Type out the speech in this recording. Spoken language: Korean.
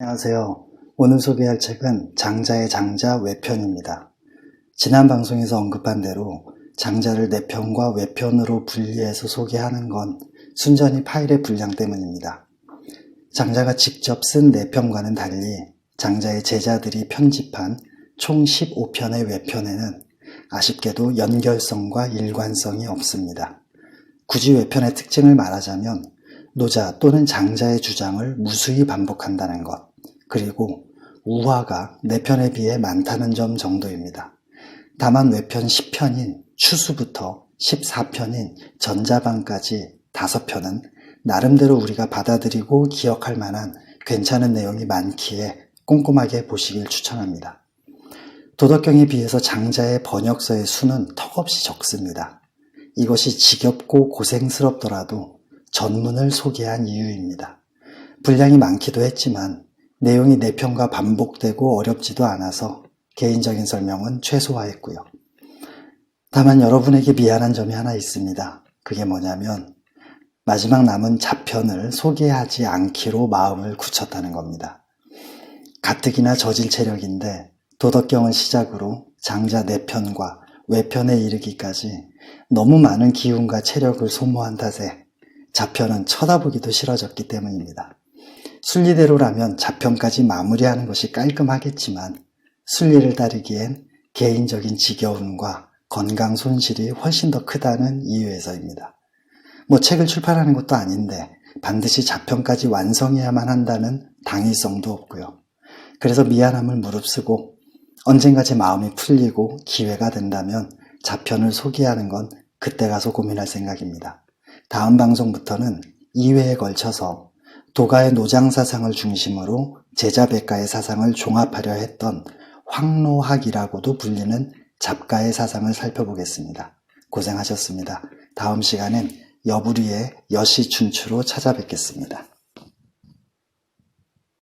안녕하세요. 오늘 소개할 책은 장자의 장자 외편입니다. 지난 방송에서 언급한 대로 장자를 내편과 외편으로 분리해서 소개하는 건 순전히 파일의 분량 때문입니다. 장자가 직접 쓴 내편과는 달리 장자의 제자들이 편집한 총 15편의 외편에는 아쉽게도 연결성과 일관성이 없습니다. 굳이 외편의 특징을 말하자면 노자 또는 장자의 주장을 무수히 반복한다는 것, 그리고 우화가 내편에 비해 많다는 점 정도입니다. 다만 외편 10편인 추수부터 14편인 전자방까지 5편은 나름대로 우리가 받아들이고 기억할 만한 괜찮은 내용이 많기에 꼼꼼하게 보시길 추천합니다. 도덕경에 비해서 장자의 번역서의 수는 턱없이 적습니다. 이것이 지겹고 고생스럽더라도 전문을 소개한 이유입니다. 분량이 많기도 했지만 내용이 내 편과 반복되고 어렵지도 않아서 개인적인 설명은 최소화했고요. 다만 여러분에게 미안한 점이 하나 있습니다. 그게 뭐냐면 마지막 남은 자편을 소개하지 않기로 마음을 굳혔다는 겁니다. 가뜩이나 저질 체력인데 도덕경을 시작으로 장자 내편과 외편에 이르기까지 너무 많은 기운과 체력을 소모한 탓에 자편은 쳐다보기도 싫어졌기 때문입니다. 순리대로라면 자편까지 마무리하는 것이 깔끔하겠지만 순리를 따르기엔 개인적인 지겨움과 건강 손실이 훨씬 더 크다는 이유에서입니다. 뭐 책을 출판하는 것도 아닌데 반드시 자편까지 완성해야만 한다는 당위성도 없고요. 그래서 미안함을 무릅쓰고 언젠가 제 마음이 풀리고 기회가 된다면 자편을 소개하는 건 그때 가서 고민할 생각입니다. 다음 방송부터는 2회에 걸쳐서 도가의 노장 사상을 중심으로 제자백가의 사상을 종합하려 했던 황로학이라고도 불리는 잡가의 사상을 살펴보겠습니다. 고생하셨습니다. 다음 시간엔 여부리의 여시 춘추로 찾아뵙겠습니다.